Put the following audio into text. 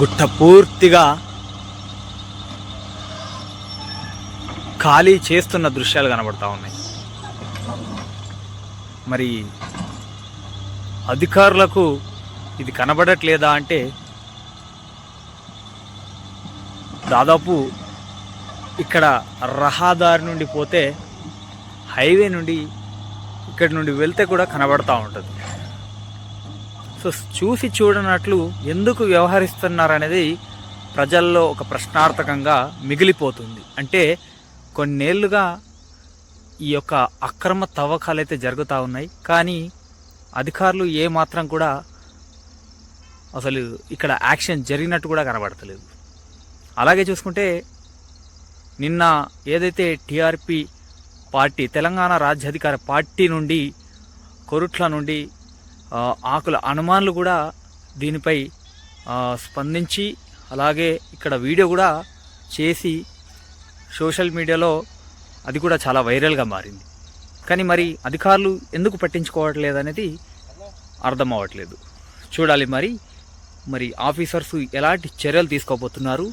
గుట్ట పూర్తిగా ఖాళీ చేస్తున్న దృశ్యాలు కనబడతా ఉన్నాయి. మరి అధికారులకు ఇది కనబడట్లేదా అంటే దాదాపు ఇక్కడ రహదారి నుండి పోతే హైవే నుండి ఇక్కడి నుండి వెళ్తే కూడా కనబడతా ఉంటుంది. సో చూసి చూడనట్లు ఎందుకు వ్యవహరిస్తున్నారనేది ప్రజల్లో ఒక ప్రశ్నార్థకంగా మిగిలిపోతుంది. అంటే కొన్నేళ్ళుగా ఈ యొక్క అక్రమ తవ్వకాలు అయితే జరుగుతూ ఉన్నాయి. కానీ అధికారులు ఏ మాత్రం కూడా అసలు ఇక్కడ యాక్షన్ జరిగినట్టు కూడా కనబడతలేదు. అలాగే చూసుకుంటే నిన్న ఏదైతే టీఆర్పీ పార్టీ తెలంగాణ రాజ్యాధికార పార్టీ నుండి కొరుట్ల నుండి ఆకుల అనుమానులు కూడా దీనిపై స్పందించి అలాగే ఇక్కడ వీడియో కూడా చేసి సోషల్ మీడియాలో అది కూడా చాలా వైరల్గా మారింది. కానీ మరి అధికారులు ఎందుకు పట్టించుకోవట్లేదు అనేది అర్థం అవ్వట్లేదు చూడాలి మరి. మరి ఆఫీసర్స్ ఎలాంటి చర్యలు తీసుకోబోతున్నారు?